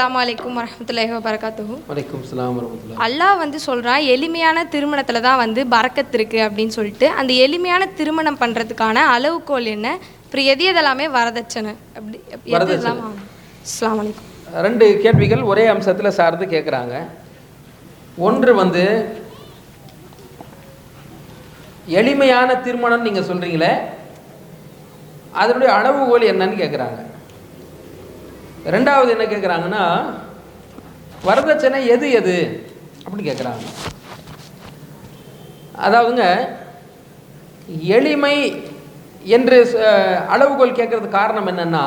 அஸ்ஸலாமு அலைக்கும் வரஹ்மத்துல்லாஹி வபரகாத்துஹு வலைக்கும் சலாம் வரமத்துல்லா அல்லாஹ் வந்து சொல்கிறான் எளிமையான திருமணத்தில் தான் வந்து பறக்கத்து இருக்குது அப்படின்னு சொல்லிட்டு அந்த எளிமையான திருமணம் பண்ணுறதுக்கான அளவுகோல் என்ன? அப்புறம் எது எதெல்லாமே வரதட்சணை. அப்படி எது அஸ்ஸலாமு அலைக்கும் ரெண்டு கேள்விகள் ஒரே அம்சத்தில் சார்ந்து கேட்குறாங்க ஒன்று வந்து எளிமையான திருமணம் நீங்கள் சொல்கிறீங்களே அதனுடைய அளவுகோல் என்னன்னு கேட்குறாங்க ரெண்டாவது என்ன கேட்குறாங்கன்னா வரதட்சணை எது எது? அப்படின்னு கேட்குறாங்க அதாவதுங்க எளிமை என்று அளவுகோல் கேட்கறதுக்கு காரணம் என்னென்னா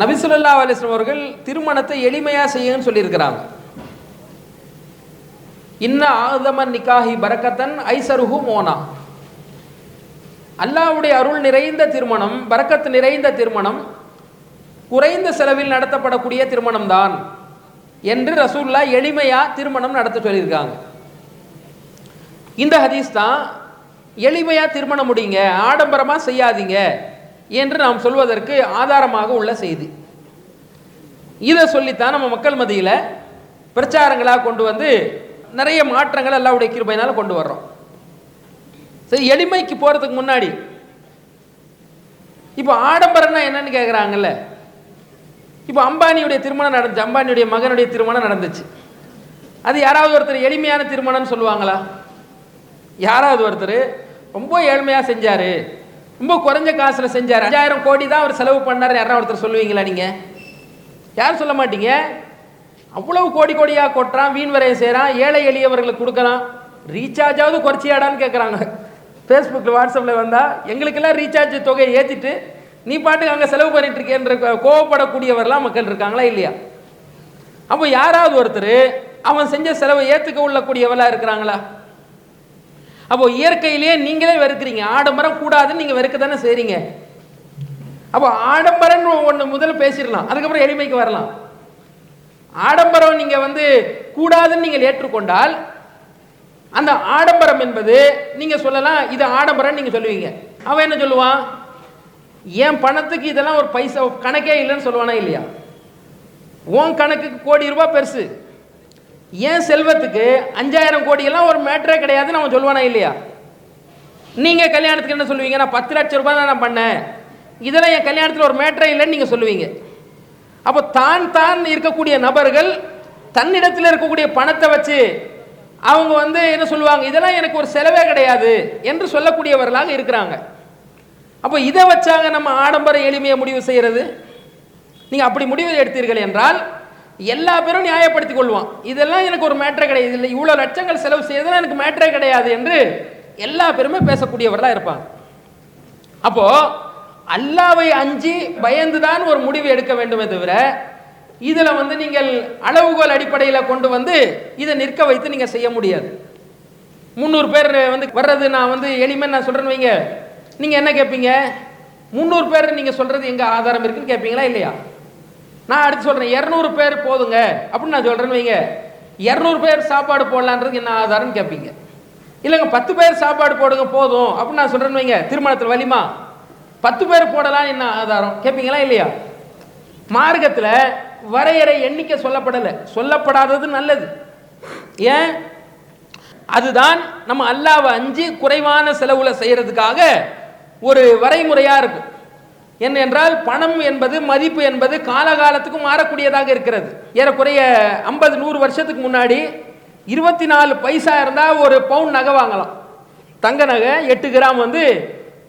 நபிசுல்லா அலிஸ்லாம் அவர்கள் திருமணத்தை எளிமையாக செய்யுங்கன்னு சொல்லியிருக்கிறாங்க. இன்ன ஆதமன் நிக்காஹி பரக்கத்தன் ஐசருஹு மோனா. அல்லாவுடைய அருள் நிறைந்த திருமணம் பரக்கத்து நிறைந்த திருமணம் குறைந்த செலவில் நடத்தப்படக்கூடிய திருமணம் தான் என்று ரசூல்லா எளிமையா திருமணம் நடத்த சொல்லியிருக்காங்க. இந்த ஹதீஸ் தான் எளிமையா திருமணம் முடிங்க ஆடம்பரமா செய்யாதீங்க என்று நாம் சொல்வதற்கு ஆதாரமாக உள்ள செய்தி. இதை சொல்லித்தான் நம்ம மக்கள் மத்தியில் பிரச்சாரங்களாக கொண்டு வந்து நிறைய மாற்றங்கள் அல்லாவுடைய கிருபையினால கொண்டு வர்றோம். சரி எளிமைக்கு போகிறதுக்கு முன்னாடி இப்போ ஆடம்பரம்னா என்னன்னு கேட்குறாங்கல்ல இப்போ அம்பானியுடைய திருமணம் நடந்துச்சு அம்பானியுடைய மகனுடைய திருமணம் நடந்துச்சு. அது யாராவது ஒருத்தர் எளிமையான திருமணம்னு சொல்லுவாங்களா? யாராவது ஒருத்தர் ரொம்ப ஏழ்மையாக செஞ்சார் ரொம்ப குறைஞ்ச காசில் செஞ்சார் அஞ்சாயிரம் கோடி தான் அவர் செலவு பண்ணார் யாராவது ஒருத்தர் சொல்லுவீங்களா நீங்கள் யாரும் சொல்ல மாட்டீங்க. அவ்வளவு கோடி கோடியாக கொட்டுறான் வீண் வரைய செய்கிறான் ஏழை எளியவர்களுக்கு கொடுக்கலாம் ரீசார்ஜாவது குறைச்சியாடான்னு கேட்குறாங்க ஃபேஸ்புக்கில் வாட்ஸ்அப்பில் வந்தால் எங்களுக்கெல்லாம் ரீசார்ஜ் தொகையை ஏற்றிட்டு நீ பாட்டுக்கு அங்கே செலவு பண்ணிட்டு இருக்கேன்ற கோவப்படக்கூடியவரெல்லாம் மக்கள் இருக்காங்களா இல்லையா? அப்போ யாராவது ஒருத்தர் அவன் செஞ்ச செலவை ஏற்றுக்க உள்ளக்கூடியவர்களாக இருக்கிறாங்களா? அப்போ இயற்கையிலேயே நீங்களே வெறுக்கிறீங்க. ஆடம்பரம் கூடாதுன்னு நீங்கள் வெறுக்க தானே செய்கிறீங்க அப்போ ஆடம்பரம்னு ஒன்று முதல்ல பேசிடலாம். அதுக்கப்புறம் எளிமைக்கு வரலாம். ஆடம்பரம் நீங்கள் வந்து கூடாதுன்னு நீங்கள் ஏற்றுக்கொண்டால் அந்த ஆடம்பரம் என்பது நீங்கள் சொல்லலாம் இது ஆடம்பரம்னு நீங்கள் சொல்லுவீங்க. அவன் என்ன சொல்லுவான்? என் பணத்துக்கு இதெல்லாம் ஒரு பைசா கணக்கே இல்லைன்னு சொல்லுவானா இல்லையா? உன் கணக்குக்கு கோடி ரூபாய் பெருசு. என் செல்வத்துக்கு அஞ்சாயிரம் கோடியெல்லாம் ஒரு மேட்டரே கிடையாதுன்னு அவன் சொல்லுவானா இல்லையா? நீங்கள் கல்யாணத்துக்கு என்ன சொல்லுவீங்க? நான் பத்து லட்சம் ரூபாய் தான் நான் பண்ணேன். இதெல்லாம் என் கல்யாணத்தில் ஒரு மேட்டரே இல்லைன்னு நீங்கள் சொல்லுவீங்க. அப்போ தான் தான் இருக்கக்கூடிய நபர்கள் தன்னிடத்தில் இருக்கக்கூடிய பணத்தை வச்சு அவங்க வந்து என்ன சொல்லுவாங்க? இதெல்லாம் எனக்கு ஒரு செலவே கிடையாது என்று சொல்லக்கூடியவர்களாக இருக்கிறாங்க. அப்போ இதை வச்சாங்க நம்ம ஆடம்பர எளிமையை முடிவு செய்கிறது நீங்கள் அப்படி முடிவு எடுத்தீர்கள் என்றால் எல்லா பேரும் நியாயப்படுத்திக் கொள்வான் இதெல்லாம் எனக்கு ஒரு மேட்ரே கிடையாது. இல்லை இவ்வளோ லட்சங்கள் செலவு செய்யறதுலாம் எனக்கு மேட்ரே கிடையாது என்று எல்லா பேருமே பேசக்கூடியவர்களாக இருப்பாங்க. அப்போ அல்லாவை அஞ்சி பயந்து தான் ஒரு முடிவு எடுக்க வேண்டுமே தவிர இதில் வந்து நீங்கள் அளவுகோல் அடிப்படையில் கொண்டு வந்து இதை நிற்க வைத்து நீங்கள் செய்ய முடியாது. முந்நூறு பேர் வந்து வர்றது நான் வந்து எளிமை நான் சொல்கிறேன்னு வைங்க. நீங்கள் என்ன கேட்பீங்க முந்நூறு பேர் நீங்கள் சொல்கிறது எங்கே ஆதாரம் இருக்குன்னு கேட்பீங்களா இல்லையா? நான் அடுத்து சொல்கிறேன் இரநூறு பேர் போதுங்க. அப்படின்னு நான் சொல்கிறேன்னு வைங்க. இரநூறு பேர் சாப்பாடு போடலான்றது என்ன ஆதாரம்னு கேட்பீங்க இல்லைங்க பத்து பேர் சாப்பாடு போடுங்க போதும். அப்படின்னு நான் சொல்கிறேன்னு வைங்க. திருமணத்தில் வலிமா பத்து பேர் போடலாம் என்ன ஆதாரம்? கேட்பீங்களா இல்லையா? மார்க்கத்தில் வரையறை எண்ணிக்கை சொல்லப்படலை. சொல்லப்படாதது நல்லது. ஏன்? அதுதான் நம்ம அல்லாவை அஞ்சு குறைவான செலவில் செய்கிறதுக்காக ஒரு வரைமுறையாக இருக்கும் என்னென்றால் பணம் என்பது மதிப்பு என்பது காலகாலத்துக்கும் மாறக்கூடியதாக இருக்கிறது. ஏறக்குறைய ஐம்பது நூறு வருஷத்துக்கு முன்னாடி இருபத்தி நாலு பைசா இருந்தால் ஒரு பவுன் நகை வாங்கலாம். தங்க நகை எட்டு கிராம் வந்து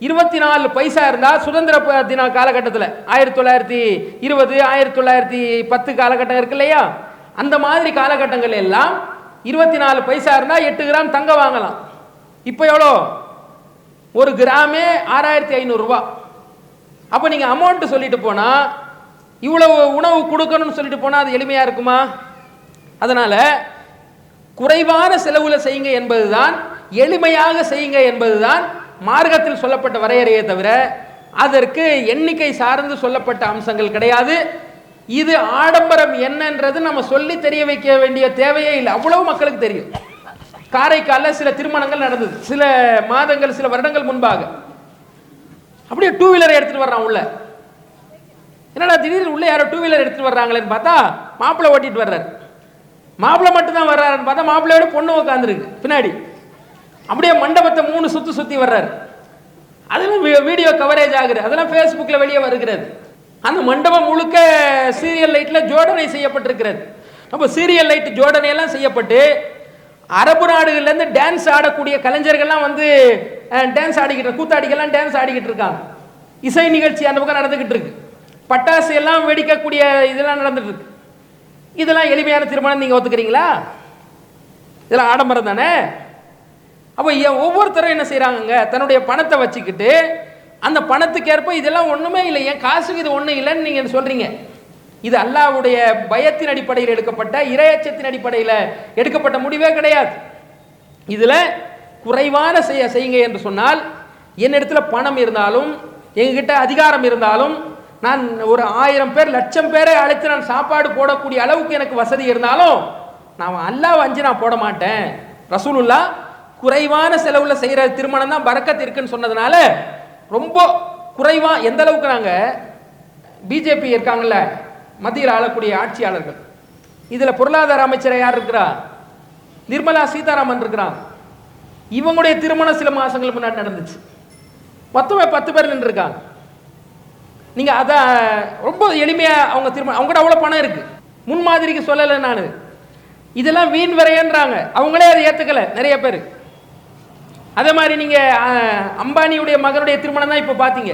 இருபத்தி நாலு பைசா இருந்தால் சுதந்திர தின காலகட்டத்தில் ஆயிரத்தி தொள்ளாயிரத்தி இருபது ஆயிரத்தி தொள்ளாயிரத்தி பத்து காலகட்டம் இருக்கு இல்லையா? அந்த மாதிரி காலகட்டங்கள் எல்லாம் இருபத்தி நாலு பைசா இருந்தால் எட்டு கிராம் தங்கம் வாங்கலாம். இப்போ எவ்வளோ? ஒரு கிராமே ஆறாயிரத்தி ஐநூறுரூவா அப்போ நீங்கள் அமௌண்ட்டு சொல்லிட்டு போனால் இவ்வளவு உணவு கொடுக்கணும்னு சொல்லிட்டு போனால் அது எளிமையாக இருக்குமா? அதனால் குறைவான செலவில் செய்யுங்க என்பதுதான் எளிமையாக செய்யுங்க என்பதுதான் மார்க்கத்தில் சொல்லப்பட்ட வரையறையே தவிர அதற்கு எண்ணிக்கை சார்ந்து சொல்லப்பட்ட அம்சங்கள் கிடையாது. இது ஆடம்பரம் என்னன்றது நம்ம சொல்லி தெரிய வைக்க வேண்டிய தேவையே இல்லை. அவ்வளவு மக்களுக்கு தெரியும். காரைக்காலில் சில திருமணங்கள் நடந்தது. சில மாதங்கள் சில வருடங்கள் முன்பாக. அப்படியே டூ வீலரை எடுத்துட்டு வர்றான் உள்ள. என்னடா திடீர்னு உள்ளே யாரோ டூ வீலர் எடுத்துட்டு வர்றாங்களேன்னு பார்த்தா மாப்பிள்ளை ஓட்டிட்டு வர்றாரு. மாப்பிள்ளை மட்டும்தான் வர்றாருன்னு பார்த்தா மாப்பிள்ளையோட பொண்ணு உட்காந்துருக்கு பின்னாடி. அப்படியே மண்டபத்தை மூணு சுற்றி சுற்றி வர்றாரு. அதெல்லாம் வீடியோ கவரேஜ் ஆகுது. அதெல்லாம் ஃபேஸ்புக்கில் வெளியே வருகிறது. அந்த மண்டபம் முழுக்க சீரியல் லைட்டில் ஜோடனை செய்யப்பட்டிருக்கிறது. நம்ம சீரியல் லைட் ஜோடனையெல்லாம் செய்யப்பட்டு அரபு நாடுகள்லேருந்து டான்ஸ் ஆடக்கூடிய கலைஞர்கள்லாம் வந்து டான்ஸ் ஆடிக்கிட்டு கூத்தாடிகள்லாம் டான்ஸ் ஆடிக்கிட்டு இருக்காங்க. இசை நிகழ்ச்சி அந்த பக்கம் நடந்துக்கிட்டு இருக்கு. பட்டாசு எல்லாம் வெடிக்கக்கூடிய இதெல்லாம் நடந்துட்டு இருக்கு. இதெல்லாம் எளிமையான திருமணம் நீங்கள் ஒத்துக்கிறீங்களா? இதெல்லாம் ஆடம்பரம் தானே? அப்போ ஏன் ஒவ்வொருத்தரும் என்ன செய்கிறாங்கங்க தன்னுடைய பணத்தை வச்சுக்கிட்டு அந்த பணத்துக்கேற்ப இதெல்லாம் ஒன்றுமே இல்லை. ஏன் காசுக்கு இது ஒன்றும் இல்லைன்னு நீங்கள் சொல்கிறீங்க இது அல்லாஹ்வுடைய பயத்தின் அடிப்படையில் எடுக்கப்பட்ட இரையச்சத்தின் அடிப்படையில் எடுக்கப்பட்ட முடிவே கிடையாது. இதில் குறைவான செய்ய செய்யுங்க என்று சொன்னால் என்னிடத்துல பணம் இருந்தாலும் எங்ககிட்ட அதிகாரம் இருந்தாலும் நான் ஒரு ஆயிரம் பேர் லட்சம் பேரை அழைத்து நான் சாப்பாடு போடக்கூடிய அளவுக்கு எனக்கு வசதி இருந்தாலும் நான் அல்லாஹ் அஞ்சு நான் போட மாட்டேன். ரசூலுல்லா குறைவான செலவில் செய்கிற திருமணம் தான் பறக்கத்து இருக்குன்னு சொன்னதுனால ரொம்ப குறைவாக எந்த அளவுக்கு நாங்கள் பிஜேபி இருக்காங்கல்ல மத்தியில் ஆளக்கூடிய ஆட்சியாளர்கள். இதில் பொருளாதார அமைச்சரை யார் இருக்கிறா? நிர்மலா சீதாராமன் இருக்கிறான். இவங்களுடைய திருமணம் சில மாசங்களுக்கு முன்னாடி நடந்துச்சு. மொத்தமே பத்து பேர் நின்றுருக்காங்க. நீங்கள் அதை ரொம்ப எளிமையாக அவங்க திருமணம் அவங்ககிட்ட அவ்வளோ பணம் இருக்குது முன்மாதிரிக்கு சொல்லலை நான். இதெல்லாம் வீண் வரையன்றாங்க. அவங்களே அதை ஏற்றுக்கலை நிறைய பேர். அதே மாதிரி நீங்கள் அம்பானியுடைய மகனுடைய திருமணம் தான் இப்போ பார்த்தீங்க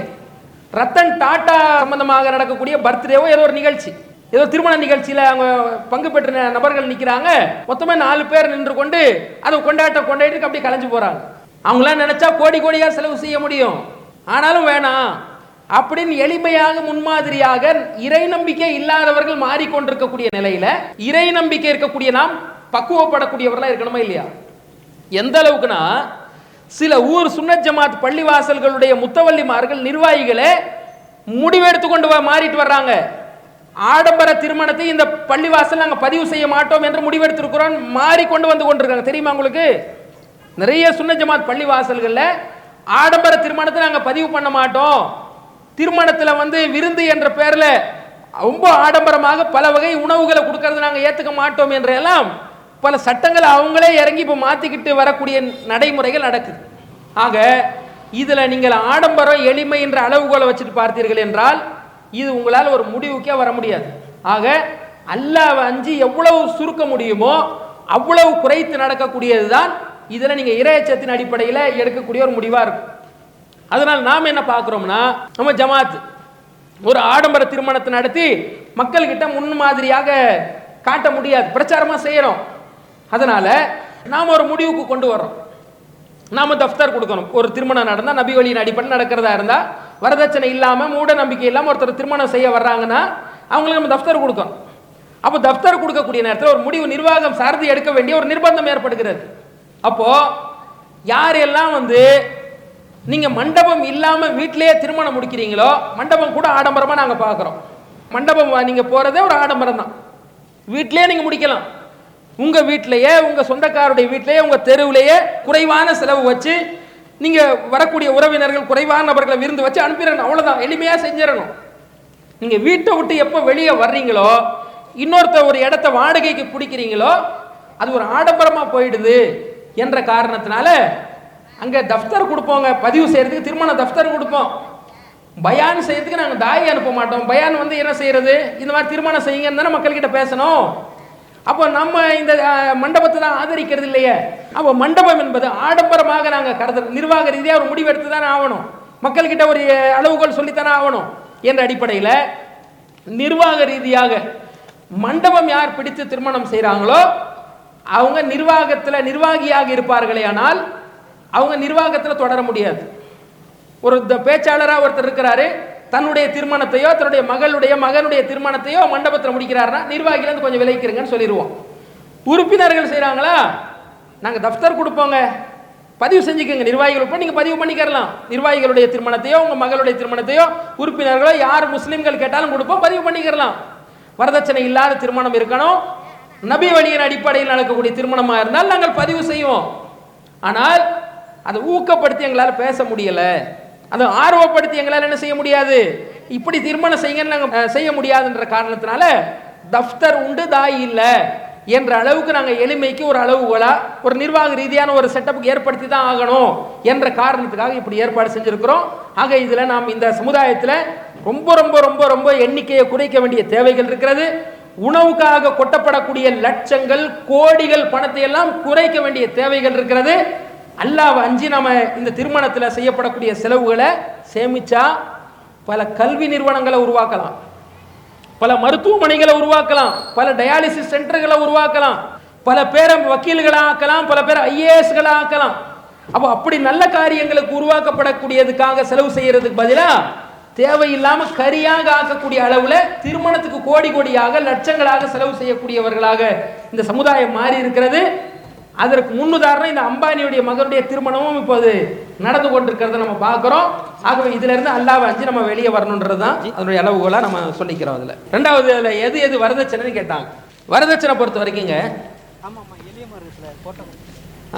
ரத்தன் டாட்டா சம்பந்தமாக நடக்கக்கூடிய பர்த்டேவோ ஏதோ ஒரு நிகழ்ச்சி. ஏதோ திருமண நிகழ்ச்சியில் அவங்க பங்கு பெற்ற ந- நபர்கள் நிற்கிறாங்க மொத்தமே நாலு பேர் நின்று கொண்டு அதை கொண்டாட்ட கொண்டாடிட்டு அப்படியே கலைஞ்சு போகிறாங்க அவங்களாம் நினச்சா கோடி கோடியாக செலவு செய்ய முடியும். ஆனாலும் வேணாம். அப்படின்னு எளிமையாக முன்மாதிரியாக இறை நம்பிக்கை இல்லாதவர்கள் மாறிக்கொண்டிருக்கக்கூடிய நிலையில இறை நம்பிக்கை இருக்கக்கூடிய நாம் பக்குவப்படக்கூடியவர்களாக இருக்கணுமா இல்லையா? எந்த அளவுக்குனா சில ஊர் சுன்னத் ஜமாத் பள்ளிவாசல்களுடைய முத்தவல்லிமார்கள் நிர்வாகிகளே முடிவெடுத்து கொண்டு வ- மாறிட்டு வர்றாங்க. ஆடம்பர திருமணத்தை இந்த பள்ளிவாசல் நாங்கள் பதிவு செய்ய மாட்டோம் என்று முடிவெடுத்திருக்கிறோம். மாறி கொண்டு வந்து கொண்டிருக்காங்க. தெரியுமா உங்களுக்கு? நிறைய சுன்ன ஜமாத் பள்ளிவாசல்களில் ஆடம்பர திருமணத்தை நாங்கள் பதிவு பண்ண மாட்டோம். திருமணத்தில் வந்து விருந்து என்ற பேரில் ரொம்ப ஆடம்பரமாக பல வகை உணவுகளை கொடுக்கறது நாங்கள் ஏற்றுக்க மாட்டோம் என்றெல்லாம் பல சட்டங்களை அவங்களே இறங்கி இப்போ மாற்றிக்கிட்டு வரக்கூடிய நடைமுறைகள் நடக்குது. ஆக இதில் நீங்கள் ஆடம்பரம் எளிமை என்ற அளவுகோலை வச்சுட்டு பார்த்தீர்கள் என்றால் இது உங்களால் ஒரு முடிவுக்கே வர முடியாது. ஆக அல்லாவை அஞ்சு எவ்வளவு சுருக்க முடியுமோ அவ்வளவு குறைத்து நடக்கக்கூடியது தான் இதில் நீங்கள் இரையச்சத்தின் அடிப்படையில் எடுக்கக்கூடிய ஒரு முடிவாக இருக்கும். அதனால் நாம் என்ன பார்க்குறோம்னா நம்ம ஜமாத் ஒரு ஆடம்பர திருமணத்தை நடத்தி மக்கள்கிட்ட முன்மாதிரியாக காட்ட முடியாது. பிரச்சாரமாக செய்கிறோம் அதனால் நாம் ஒரு முடிவுக்கு கொண்டு வர்றோம். நாம் தஃப்தார் கொடுக்கணும். ஒரு திருமணம் நடந்தால் நபி வழியின் அடிப்படை நடக்கிறதா இருந்தால் வரதட்சணை இல்லாமல் மூட நம்பிக்கை இல்லாமல் ஒருத்தர் திருமணம் செய்ய வர்றாங்கன்னா அவங்களுக்கு நம்ம தஃப்தார் கொடுக்கணும். அப்போ தஃப்தார் கொடுக்கக்கூடிய நேரத்தில் ஒரு முடிவு நிர்வாகம் சார்ந்து எடுக்க வேண்டிய ஒரு நிர்பந்தம் ஏற்படுகிறது. அப்போது யாரெல்லாம் வந்து நீங்கள் மண்டபம் இல்லாமல் வீட்டிலேயே திருமணம் முடிக்கிறீங்களோ மண்டபம் கூட ஆடம்பரமாக நாங்கள் பார்க்குறோம் மண்டபம் வா- போகிறதே ஒரு ஆடம்பரம் தான். வீட்டிலேயே நீங்கள் முடிக்கலாம். உங்க வீட்டிலேயே உங்க சொந்தக்காருடைய வீட்டிலேயே உங்க தெருவிலேயே குறைவான செலவு வச்சு நீங்க வரக்கூடிய உறவினர்கள் குறைவான நபர்களை விருந்து வச்சு அனுப்பிடணும். அவ்வளவுதான். எளிமையா செஞ்சிடணும். நீங்க வீட்டை விட்டு எப்போ வெளியே வர்றீங்களோ இன்னொருத்த ஒரு இடத்த வாடகைக்கு பிடிக்கிறீங்களோ அது ஒரு ஆடம்பரமா போயிடுது என்ற காரணத்தினால அங்க தஃப்தர் கொடுப்போங்க. பதிவு செய்யறதுக்கு திருமண தஃப்தர் கொடுப்போம். பயான் செய்யறதுக்கு நாங்கள் தாய் அனுப்ப மாட்டோம். பயான் வந்து என்ன செய்யறது? இந்த மாதிரி திருமணம் செய்யுங்கன்னு தானே மக்கள்கிட்ட பேசணும். அப்போ நம்ம இந்த மண்டபத்தை தான் ஆதரிக்கிறது இல்லையே அப்போ மண்டபம் என்பது ஆடம்பரமாக நாங்கள் கருது நிர்வாக ரீதியாக ஒரு முடிவெடுத்து தானே ஆகணும். மக்கள்கிட்ட ஒரு அளவுகோல் சொல்லித்தானே ஆகணும். என்ற அடிப்படையில் நிர்வாக ரீதியாக மண்டபம் யார் பிடித்து திருமணம் செய்கிறாங்களோ அவங்க நிர்வாகத்தில் நிர்வாகியாக இருப்பார்களே ஆனால் அவங்க நிர்வாகத்தில் தொடர முடியாது. ஒரு த- ஒருத்தர் இருக்கிறாரு தன்னுடைய திருமணத்தையோ தன்னுடைய மகளுடைய மகனுடைய திருமணத்தையோ மண்டபத்தில் முடிக்கிறாருன்னா நிர்வாகிலேருந்து கொஞ்சம் விலைக்கிறங்கன்னு சொல்லிடுவோம் உறுப்பினர்கள் செய்கிறாங்களா நாங்கள் தஃப்தர் கொடுப்போங்க. பதிவு செஞ்சுக்கோங்க. நிர்வாகிகள் இப்போ நீங்கள் பதிவு பண்ணிக்கிறலாம் நிர்வாகிகளுடைய திருமணத்தையோ உங்கள் மகளுடைய திருமணத்தையோ உறுப்பினர்களோ யார் முஸ்லீம்கள் கேட்டாலும் கொடுப்போம். பதிவு பண்ணிக்கிறலாம் வரதட்சணை இல்லாத திருமணம் இருக்கணும். நபி வழியின் அடிப்படையில் நடக்கக்கூடிய திருமணமாக இருந்தால் நாங்கள் பதிவு செய்வோம். ஆனால் அதை ஊக்கப்படுத்தி எங்களால் பேச முடியலை. அதை ஆர்வப்படுத்தி எங்களால் என்ன செய்ய முடியாது? இப்படி திருமணம் செய்யுங்கன்னு நாங்கள் செய்ய முடியாதுன்ற காரணத்தினால தஃப்தர் உண்டு தாய் இல்லை என்ற அளவுக்கு நாங்கள் எளிமைக்கு ஒரு அளவுகோலா ஒரு நிர்வாக ரீதியான ஒரு செட்டப்புக்கு ஏற்படுத்தி தான் ஆகணும் என்ற காரணத்துக்காக இப்படி ஏற்பாடு செஞ்சுருக்கிறோம். ஆக இதில் நாம் இந்த சமுதாயத்தில் ரொம்ப ரொம்ப ரொம்ப ரொம்ப எண்ணிக்கையை குறைக்க வேண்டிய தேவைகள் இருக்கிறது. உணவுக்காக கொட்டப்படக்கூடிய லட்சங்கள் கோடிகள் பணத்தை எல்லாம் குறைக்க வேண்டிய தேவைகள் இருக்கிறது. அல்லாவை அஞ்சு நம்ம இந்த திருமணத்தில் செய்யப்படக்கூடிய செலவுகளை சேமிச்சா பல கல்வி நிறுவனங்களை உருவாக்கலாம். பல மருத்துவமனைகளை உருவாக்கலாம். பல டயாலிசிஸ் சென்டர்களை உருவாக்கலாம். பல பேரை வக்கீல்களாக ஆக்கலாம் பல பேரை ஐஏஎஸ்களாக ஆக்கலாம் அப்போ அப்படி நல்ல காரியங்களுக்கு உருவாக்கப்படக்கூடியதுக்காக செலவு செய்யறதுக்கு பதிலாக தேவையில்லாமல் கரியாக ஆக்கக்கூடிய அளவில் திருமணத்துக்கு கோடி கோடியாக லட்சங்களாக செலவு செய்யக்கூடியவர்களாக இந்த சமுதாயம் மாறி இருக்கிறது அதற்கு முன்னுதாரணம் இந்த அம்பானியுடைய மகனுடைய திருமணமும் இப்போது நடந்து கொண்டிருக்கிறத நம்ம பார்க்குறோம். ஆகவே இதுல இருந்து அல்லாவை அஞ்சு நம்ம வெளியே வரணுன்றது தான் அதனுடைய அளவுகோலாக நம்ம சொல்லிக்கிறோம் அதில். ரெண்டாவது அதில் எது எது வரதட்சணைன்னு கேட்டாங்க. வரதட்சணை பொறுத்த வரைக்குங்க.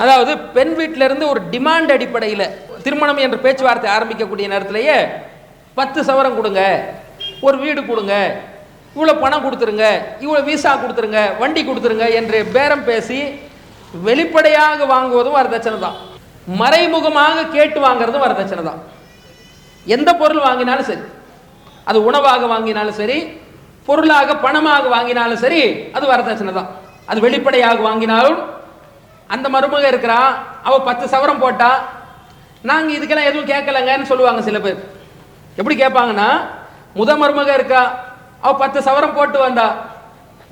அதாவது பெண் வீட்டிலேருந்து ஒரு டிமாண்ட் அடிப்படையில் திருமணம் என்ற பேச்சுவார்த்தை ஆரம்பிக்கக்கூடிய நேரத்திலேயே பத்து சவரம் கொடுங்க ஒரு வீடு கொடுங்க இவ்வளோ பணம் கொடுத்துருங்க இவ்வளோ விசா கொடுத்துருங்க வண்டி கொடுத்துருங்க என்று பேரம் பேசி வெளிப்படையாக வாங்குவதும் வரதட்சணை தான். மறைமுகமாக கேட்டு வாங்குறதும் வரதட்சணை தான். எந்த பொருள் வாங்கினாலும் சரி அது உணவாக வாங்கினாலும் சரி பொருளாக பணமாக வாங்கினாலும் சரி அது வரதட்சணை தான். அது வெளிப்படையாக வாங்கினாலும் அந்த மருமக இருக்கிறா அவள் பத்து சவரம் போட்டா நாங்கள் இதுக்கெல்லாம் எதுவும் கேட்கலங்கன்னு சொல்லுவாங்க சில பேர். எப்படி கேட்பாங்கன்னா முத மருமக இருக்கா அவள் பத்து சவரம் போட்டு வந்தா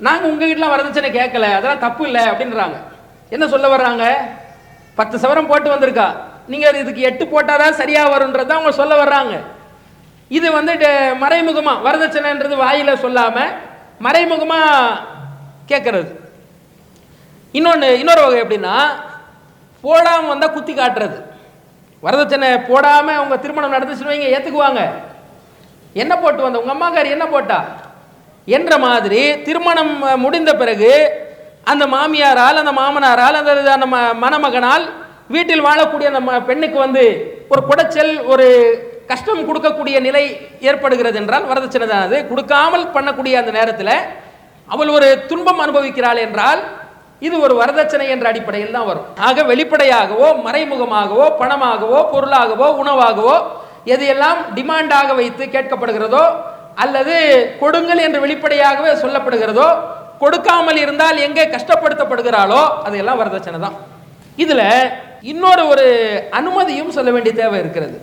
நாங்கள் உங்கள் வரதட்சணை கேட்கல அதெல்லாம் தப்பு இல்லை அப்படின்றாங்க. என்ன சொல்ல வர்றாங்க? பத்து சவரம் போட்டு வந்திருக்கா. நீங்கள் இதுக்கு எட்டு போட்டாதான் சரியாக வரும்ன்றது தான் அவங்க சொல்ல வர்றாங்க. இது வந்து மறைமுகமாக வரதட்சணைன்றது வாயில் சொல்லாமல் மறைமுகமாக கேட்கறது இன்னொன்று இன்னொரு வகை எப்படின்னா போடாமல் வந்தால் குத்தி காட்டுறது. வரதட்சணை போடாமல் அவங்க திருமணம் நடந்துச்சுன்னு வைங்க ஏற்றுக்குவாங்க என்ன போட்டு வந்த உங்கள் அம்மாக்கார் என்ன போட்டா? என்ற மாதிரி திருமணம் முடிந்த பிறகு அந்த மாமியாரால் அந்த மாமனாரால் அந்த அந்த மணமகனால் வீட்டில் வாழக்கூடிய அந்த பெண்ணுக்கு வந்து ஒரு குடைச்சல் ஒரு கஷ்டம் கொடுக்கக்கூடிய நிலை ஏற்படுகிறது என்றால் வரதட்சணை தான் அது கொடுக்காமல் பண்ணக்கூடிய அந்த நேரத்தில் அவள் ஒரு துன்பம் அனுபவிக்கிறாள் என்றால் இது ஒரு வரதட்சணை என்ற அடிப்படையில் தான் வரும். ஆக வெளிப்படையாகவோ மறைமுகமாகவோ பணமாகவோ பொருளாகவோ உணவாகவோ எதையெல்லாம் டிமாண்டாக வைத்து கேட்கப்படுகிறதோ அல்லது கொடுங்கள் என்று வெளிப்படையாகவே சொல்லப்படுகிறதோ கொடுக்காமல் இருந்தால் எங்கே கஷ்டப்படுத்தப்படுகிறாளோ அதையெல்லாம் வரதட்சணை தான். இதில் இன்னொரு ஒரு அனுமதியும் சொல்ல வேண்டிய தேவை இருக்கிறது.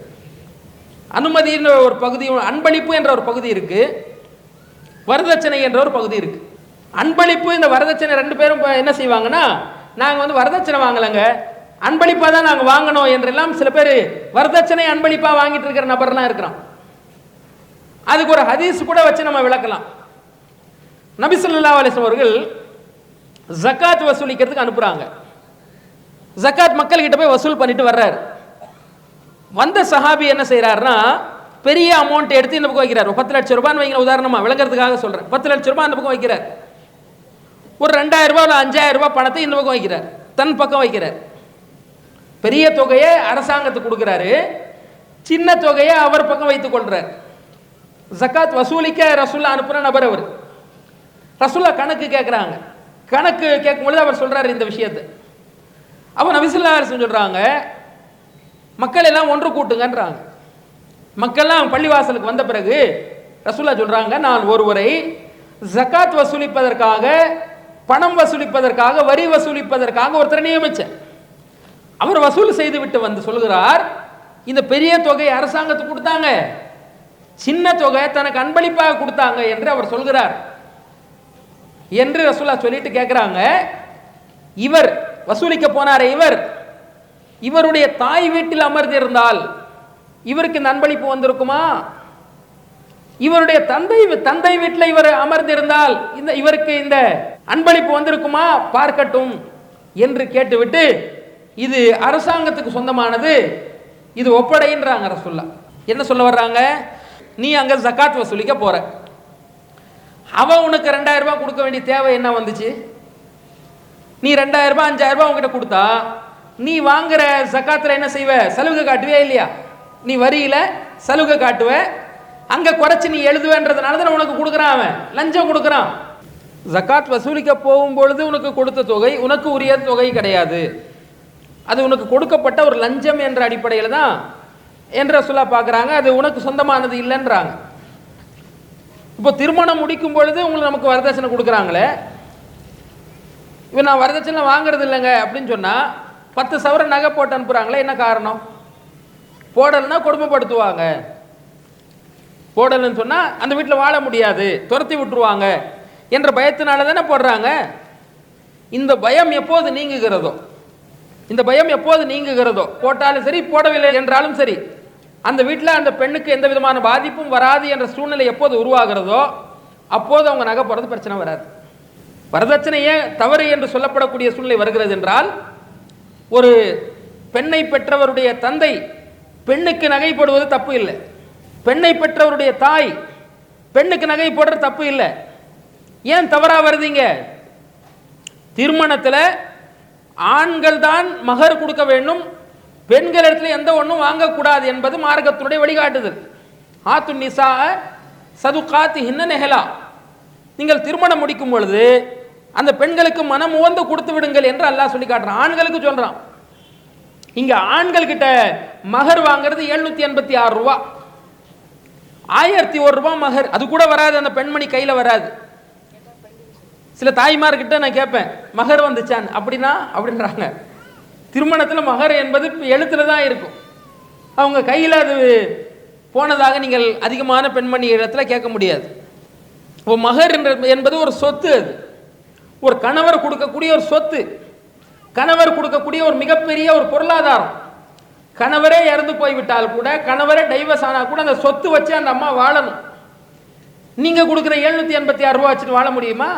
அனுமதின்ற ஒரு பகுதி அன்பளிப்பு என்ற ஒரு பகுதி இருக்கு. வரதட்சணை என்ற ஒரு பகுதி இருக்கு. அன்பளிப்பு இந்த வரதட்சணை ரெண்டு பேரும் என்ன செய்வாங்கன்னா நாங்கள் வந்து வரதட்சணை வாங்கலைங்க. அன்பளிப்பாக தான் நாங்கள் வாங்கணும் என்றெல்லாம் சில பேர் வரதட்சணை அன்பளிப்பாக வாங்கிட்டு இருக்கிற நபர்லாம் இருக்கிறான். அதுக்கு ஒரு ஹதீஸ் கூட வச்சு நம்ம விளக்கலாம். நபிசல்லா அலிஸ்லாம் அவர்கள் ஜக்காத் வசூலிக்கிறதுக்கு அனுப்புறாங்க. ஜக்காத் மக்கள்கிட்ட போய் வசூல் பண்ணிட்டு வர்றாரு. வந்த சஹாபி என்ன செய்கிறாருன்னா பெரிய அமௌண்ட் எடுத்து இந்த பக்கம் வைக்கிறார். ஒரு பத்து லட்சம் ரூபான்னு வைங்க உதாரணமா விளங்குறதுக்காக சொல்றேன். பத்து லட்சம் ரூபாய் அந்த பக்கம் வைக்கிறார். ஒரு ரெண்டாயிரம் ரூபாய் ஒரு அஞ்சாயிரம் ரூபாய் பணத்தை இந்த பக்கம் வைக்கிறார். தன் பக்கம் வைக்கிறார். பெரிய தொகையை அரசாங்கத்துக்கு கொடுக்குறாரு. சின்ன தொகையை அவர் பக்கம் வைத்துக் கொள்றார். ஜக்காத் வசூலிக்க ரசூல்லா அனுப்புன நபர் அவர். ரசுல்லா கணக்கு கேட்குறாங்க கணக்கு கேட்கும் பொழுது அவர் சொல்கிறார் இந்த விஷயத்தை. அப்போ நபிசுல்லா அரசு சொல்கிறாங்க மக்கள் எல்லாம் ஒன்று கூட்டுங்கன்றாங்க. மக்கள்லாம் பள்ளிவாசலுக்கு வந்த பிறகு ரசூல்லா சொல்கிறாங்க நான் ஒருவரை ஜக்காத் வசூலிப்பதற்காக பணம் வசூலிப்பதற்காக வரி வசூலிப்பதற்காக ஒருத்தரை நியமித்தேன் அவர் வசூல் செய்து விட்டு வந்து சொல்கிறார் இந்த பெரிய தொகை அரசாங்கத்துக்கு கொடுத்தாங்க. சின்ன தொகை தனக்கு அன்பளிப்பாக கொடுத்தாங்க என்று அவர் சொல்கிறார். என்று ரசூல்லா சொல்லிட்டு கேட்குறாங்க இவர் வசூலிக்க போனாரே இவர். இவருடைய தாய் வீட்டில் அமர்ந்திருந்தால் இவருக்கு இந்த அன்பளிப்பு வந்திருக்குமா? இவருடைய தந்தை தந்தை வீட்டில் இவர் அமர்ந்திருந்தால் இந்த இவருக்கு இந்த அன்பளிப்பு வந்திருக்குமா? பார்க்கட்டும் என்று கேட்டுவிட்டு இது அரசாங்கத்துக்கு சொந்தமானது இது ஒப்படைன்றாங்க ரசுல்லா என்ன சொல்ல வர்றாங்க? நீ அங்கே ஜக்காத் வசூலிக்க போற. அவன் உனக்கு ரெண்டாயிரம் ரூபாய் கொடுக்க வேண்டிய தேவை என்ன வந்துச்சு? நீ ரெண்டாயிரம் ரூபாய் அஞ்சாயிரம் ரூபாய் உங்ககிட்ட கொடுத்தா நீ வாங்குற ஜக்காத்துல என்ன செய்வ? சலுகை காட்டுவே இல்லையா? நீ வரியில சலுகை காட்டுவ. அங்க குறைச்சி நீ எழுதுவேன்றதுனால தான் உனக்கு கொடுக்குறான் அவன். லஞ்சம் கொடுக்குறான். ஜக்காத் வசூலிக்க போகும்பொழுது உனக்கு கொடுத்த தொகை உனக்கு உரிய தொகை கிடையாது. அது உனக்கு கொடுக்கப்பட்ட ஒரு லஞ்சம் என்ற அடிப்படையில் தான் என்ற சொல்ல பார்க்குறாங்க. அது உனக்கு சொந்தமானது இல்லைன்றாங்க. இப்போ திருமணம் முடிக்கும் பொழுது உங்களுக்கு நமக்கு வரதட்சணை கொடுக்குறாங்களே? இப்போ நான் வரதட்சணை வாங்குறது இல்லைங்க அப்படின்னு சொன்னால் பத்து சவர நகை போட்டு அனுப்புகிறாங்களே என்ன காரணம்? போடலைன்னா கொடுமைப்படுத்துவாங்க. போடலைன்னு சொன்னால் அந்த வீட்டில் வாழ முடியாது துரத்தி விட்டுருவாங்க என்ற பயத்தினால தானே போடுறாங்க. இந்த பயம் எப்போது நீங்குகிறதோ இந்த பயம் எப்போது நீங்குகிறதோ போட்டாலும் சரி போடவில்லை என்றாலும் சரி அந்த வீட்டில் அந்த பெண்ணுக்கு எந்த விதமான பாதிப்பும் வராது என்ற சூழ்நிலை எப்போது உருவாகிறதோ அப்போது அவங்க நகை போடுறது பிரச்சனை வராது. வரதட்சணை ஏன் தவறு என்று சொல்லப்படக்கூடிய சூழ்நிலை வருகிறது என்றால் ஒரு பெண்ணை பெற்றவருடைய தந்தை பெண்ணுக்கு நகை போடுவது தப்பு இல்லை. பெண்ணை பெற்றவருடைய தாய் பெண்ணுக்கு நகை போடுறது தப்பு இல்லை. ஏன் தவறாக வருதீங்க? திருமணத்தில் ஆண்கள் தான் மகர் கொடுக்க வேண்டும் பெண்கள் இடத்துல எந்த ஒன்றும் வாங்கக்கூடாது என்பது மார்க்கத்தினுடைய வழிகாட்டுதல். ஆத்து நிசா சதுகாத்து ஹின்ன நெஹலா. நீங்கள் திருமணம் முடிக்கும் பொழுது அந்த பெண்களுக்கு மனம் உவந்து கொடுத்து விடுங்கள் என்று அல்லாஹ் சொல்லி காட்டுறான். ஆண்களுக்கு சொல்கிறான் இங்கே ஆண்கள் கிட்ட மகர் வாங்குறது எழுநூத்தி எண்பத்தி ஆறு ரூபா. ஆயிரத்தி ஒரு ரூபா மகர். அது கூட வராது அந்த பெண்மணி கையில் வராது. சில தாய்மார்கிட்ட நான் கேட்பேன் மகர் வந்துச்சான் அப்படின்னா அப்படின்றாங்க. திருமணத்தில் மகர் என்பது எழுத்துல தான் இருக்கும். அவங்க கையில் அது போனதாக நீங்கள் அதிகமான பெண்மணி இடத்துல கேட்க முடியாது. இப்போ மகர் என்ற என்பது ஒரு சொத்து அது. ஒரு கணவர் கொடுக்கக்கூடிய ஒரு சொத்து. கணவர் கொடுக்கக்கூடிய ஒரு மிகப்பெரிய ஒரு பொருளாதாரம். கணவரே இறந்து போய்விட்டால் கூட கணவரே டைவர்ஸ் ஆனால் கூட அந்த சொத்து வச்சு அந்த அம்மா வாழணும். நீங்கள் கொடுக்குற எழுநூற்றி எண்பத்தி ஆறு ரூபா வச்சுட்டு வாழ முடியுமா?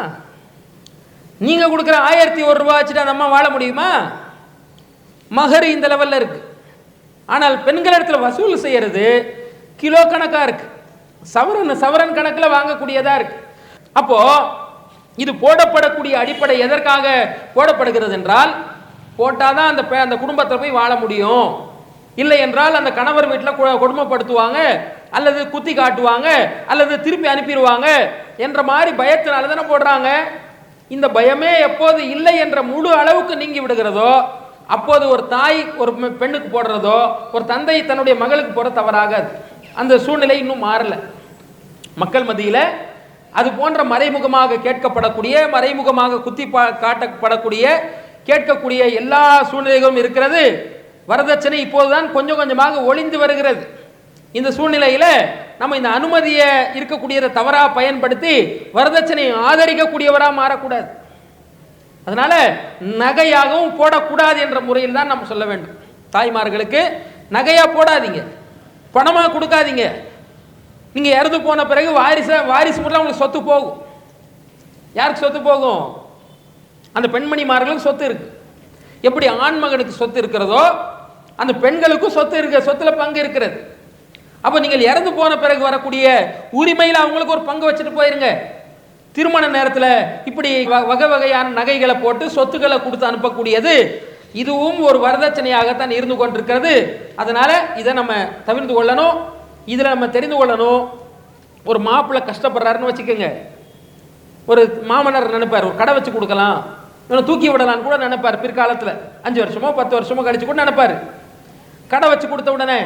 நீங்கள் கொடுக்குற ஆயிரத்தி ஒரு ரூபா வச்சுட்டு அந்த அம்மா வாழ முடியுமா? மகர் இந்த லெவலில் இருக்குது ஆனால் பெண்கள் இடத்துல வசூல் செய்கிறது கிலோ கணக்காக இருக்குது சவரன் சவரன் கணக்கில் வாங்கக்கூடியதாக இருக்குது அப்போது இது போடப்படக்கூடிய அடிப்படை எதற்காக போடப்படுகிறது என்றால் போட்டால் தான் அந்த அந்த குடும்பத்தில் போய் வாழ முடியும். இல்லை என்றால் அந்த கணவர் வீட்டில் கொடுமைப்படுத்துவாங்க அல்லது குத்தி காட்டுவாங்க அல்லது திருப்பி அனுப்பிடுவாங்க என்ற மாதிரி பயத்தினால தானே போடுறாங்க. இந்த பயமே எப்போது இல்லை என்ற முழு அளவுக்கு நீங்கி விடுகிறதோ அப்போது ஒரு தாய் ஒரு பெண்ணுக்கு போடுறதோ ஒரு தந்தை தன்னுடைய மகளுக்கு போட தவறாகாது. அந்த சூழ்நிலை இன்னும் மாறல. மக்கள் மத்தியில் அது போன்ற மறைமுகமாக கேட்கப்படக்கூடிய மறைமுகமாக குத்தி பா- காட்டப்படக்கூடிய கேட்கக்கூடிய எல்லா சூழ்நிலைகளும் இருக்கிறது. வரதட்சணை இப்போதுதான் கொஞ்சம் கொஞ்சமாக ஒளிந்து வருகிறது. இந்த சூழ்நிலையில் நம்ம இந்த அனுமதியை இருக்கக்கூடியதை தவறாக பயன்படுத்தி வரதட்சணையை ஆதரிக்கக்கூடியவராக மாறக்கூடாது. அதனால நகையாகவும் போடக்கூடாது என்ற முறையில் தான் நம்ம சொல்ல வேண்டும். தாய்மார்களுக்கு நகையாக போடாதீங்க. பணமாக கொடுக்காதீங்க. நீங்கள் இறந்து போன பிறகு வாரிச வாரிசு மட்டும் உங்களுக்கு சொத்து போகும். யாருக்கு சொத்து போகும்? அந்த பெண்மணிமார்களுக்கு சொத்து இருக்குது எப்படி ஆண் மகனுக்கு சொத்து இருக்கிறதோ அந்த பெண்களுக்கும் சொத்து இருக்க சொத்தில் பங்கு இருக்கிறது. அப்போ நீங்கள் இறந்து போன பிறகு வரக்கூடிய உரிமையில் அவங்களுக்கு ஒரு பங்கு வச்சுட்டு போயிருங்க. திருமண நேரத்தில் இப்படி வ- வகை வகையான நகைகளை போட்டு சொத்துக்களை கொடுத்து அனுப்பக்கூடியது. இதுவும் ஒரு வரதட்சணையாகத்தான் இருந்து கொண்டிருக்கிறது. அதனால் இதை நம்ம தவிர்த்து கொள்ளணும். இதில் நம்ம தெரிந்து கொள்ளணும். ஒரு மாப்பிள்ளை கஷ்டப்படுறாருன்னு வச்சுக்கோங்க. ஒரு மாமனர் நினைப்பார் ஒரு கடை வச்சு கொடுக்கலாம். இவனை தூக்கி விடலான்னு கூட நினைப்பார் பிற்காலத்தில். அஞ்சு வருஷமோ பத்து வருஷமோ கழிச்சு கூட நினைப்பார். கடை வச்சு கொடுத்த உடனே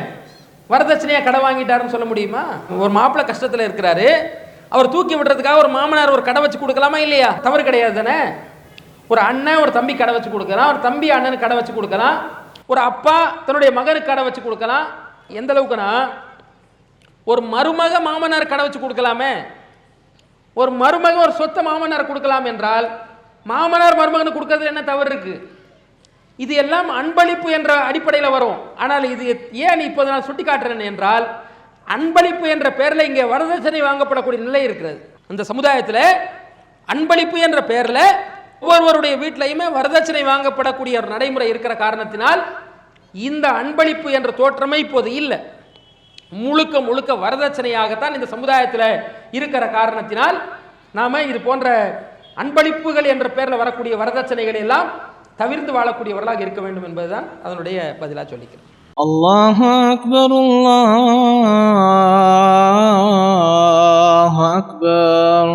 வரதட்சணையாக கடை வாங்கிட்டாருன்னு சொல்ல முடியுமா? ஒரு மாப்பிள்ளை கஷ்டத்தில் இருக்கிறாரு. அவர் தூக்கி விடுறதுக்காக ஒரு மாமனார் ஒரு கடை வச்சு கொடுக்கலாமா இல்லையா? தவறு கிடையாது தானே? ஒரு அண்ணன் ஒரு தம்பி கடை வச்சு கொடுக்கலாம் ஒரு தம்பி அண்ணனுக்கு கடை வச்சு கொடுக்கலாம் ஒரு அப்பா தன்னுடைய மகனுக்கு கடை வச்சு கொடுக்கலாம். எந்த அளவுக்குன்னா ஒரு மருமக மாமனார் கடை வச்சு கொடுக்கலாமே. ஒரு மருமக ஒரு சொத்தை மாமனார் கொடுக்கலாம் என்றால் மாமனார் மருமகனுக்கு கொடுக்கறதுல என்ன தவறு இருக்கு? இது எல்லாம் அன்பளிப்பு என்ற அடிப்படையில் வரும். ஆனால் இது ஏன் இப்போது நான் சுட்டி காட்டுறேன் என்றால் அன்பளிப்பு என்ற பெயரில் இங்கே வரதட்சணை வாங்கப்படக்கூடிய நிலை இருக்கிறது. அந்த சமுதாயத்தில் அன்பளிப்பு என்ற பெயரில் ஒவ்வொருவருடைய வீட்டிலையுமே வரதட்சணை வாங்கப்படக்கூடிய ஒரு நடைமுறை இருக்கிற காரணத்தினால் இந்த அன்பளிப்பு என்ற தோற்றமே இப்போது இல்லை. முழுக்க முழுக்க வரதட்சணையாகத்தான் இந்த சமுதாயத்தில் இருக்கிற காரணத்தினால் நாம் இது போன்ற அன்பளிப்புகள் என்ற பெயரில் வரக்கூடிய வரதட்சணைகளை எல்லாம் தவிர்த்து வாழக்கூடியவர்களாக இருக்க வேண்டும் என்பதுதான் அதனுடைய பதிலாக சொல்லிக்கிறேன். الله أكبر الله أكبر.